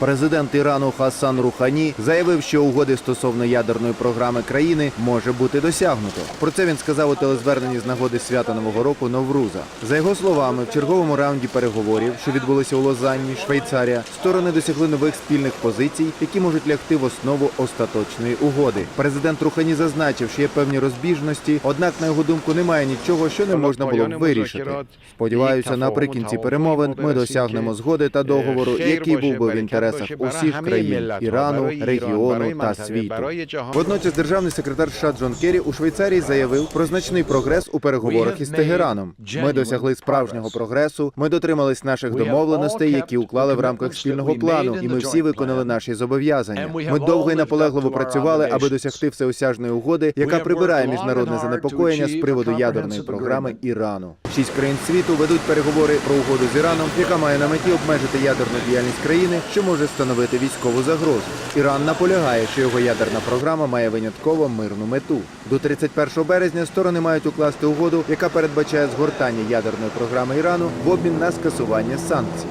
Президент Ірану Хасан Рухані заявив, що угоди стосовно ядерної програми країни може бути досягнуто. Про це він сказав у телезверненні з нагоди свята Нового року Новруза. За його словами, в черговому раунді переговорів, що відбулися у Лозанні, Швейцарія, сторони досягли нових спільних позицій, які можуть лягти в основу остаточної угоди. Президент Рухані зазначив, що є певні розбіжності, однак на його думку немає нічого, що не можна було б вирішити. Сподіваюся, наприкінці перемовин ми досягнемо згоди та договору, який був би в інтересах усіх країн Ірану, регіону та світу. Водночас державний секретар США Джон Керрі у Швейцарії заявив про значний прогрес у переговорах із Тегераном. Ми досягли справжнього прогресу. Ми дотримались наших домовленостей, які уклали в рамках спільного плану, і ми всі виконали наші зобов'язання. Ми довго і наполегливо працювали, аби досягти всеосяжної угоди, яка прибирає міжнародне занепокоєння з приводу ядерної програми Ірану. Шість країн світу ведуть переговори про угоду з Іраном, яка має на меті обмежити ядерну діяльність країни, що може становити військову загрозу. Іран наполягає, що його ядерна програма має винятково мирну мету. До 31 березня сторони мають укласти угоду, яка передбачає згортання ядерної програми Ірану в обмін на скасування санкцій.